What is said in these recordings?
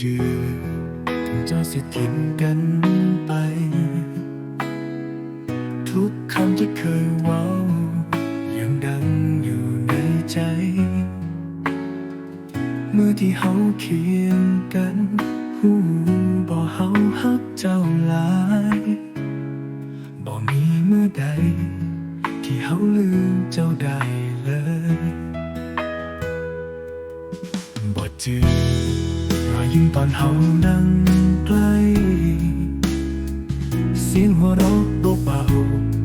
จือถึงเจ้าสิทิ้งกันไป ทุกคำที่เคยว้ายังดังอยู่ในใจ เมื่อที่เฮาเคียงกันหูบ่เฮาฮักเจ้าหลายบ่มีเมื่อใด ที่เฮาลืมเจ้าได้เลยบ่จือรอ ยิ้มตอนเฮานั่งใกล เสียงหัวเราะเบา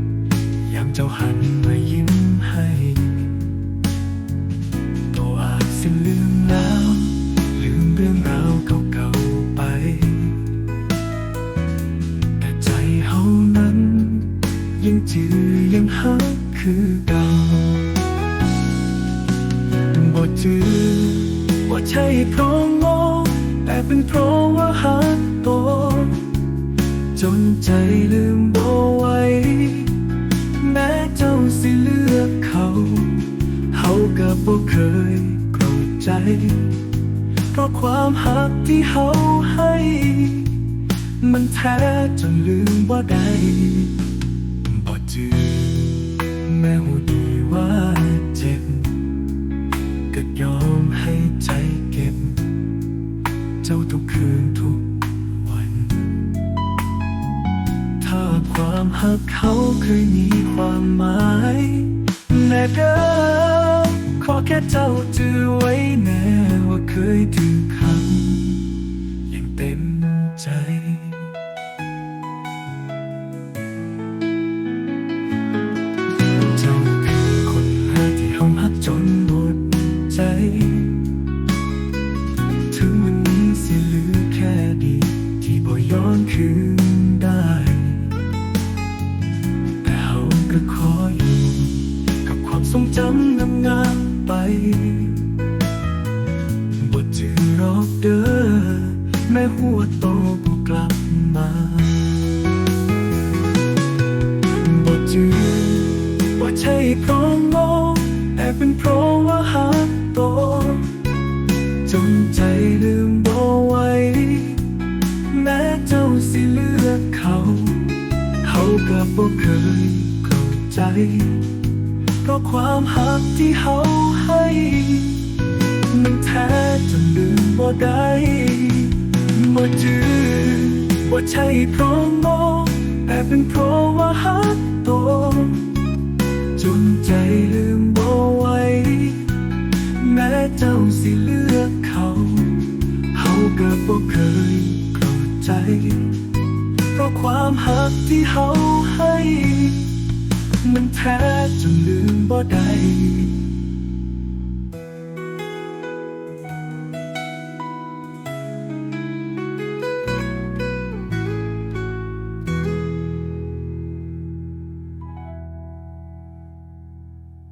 ๆยามเจ้าหันมายิ้มให้ตัวอาจสิลืมแล้ว ลืมเรื่องราวเก่าๆไป แต่ใจเฮานั้น ยังจือยังฮักคือเก่าบ่จือว่าใช่พราะโง่ แต่เป็นเพราะว่าหักตัวจนใจลืมบ่ไหวแม้เจ้าสิเลือกเขาเฮาก็บ่เคยโกรธใจ เพราะความหักที่เฮาให้ มันแท้จนลืมบ่าได้ จ้าทุกคืนทุกวัน ถ้าความหักเขาเคยมีความหมายแน่เด้อขอแค่เจ้าจือไว้แน่ว่าเคยถึงคำอย่างเต็มใจ แม้หัวโตบ่กลับมาบ่จือว่าใช่เพราะโง่แต่เป็นเพราะว่าหักโตจนใจลืมบ่ไหวแม้เจ้าสิเลือกเขา เขาก็บ่เคยเข้าใจ เพราะความหักที่เขาให้ มันแท้จนลืมบ่ได้ บ่จือบ่ใช่เพราะโง่แต่เป็นเพราะว่าหักโตจนใจลืมบ่ไหวแม้เจ้าสิเลือกเขาเขาก็บ่เคยเข้าใจ เพราะความหักที่เขาให้ มันแท้จนลืมบ่ได้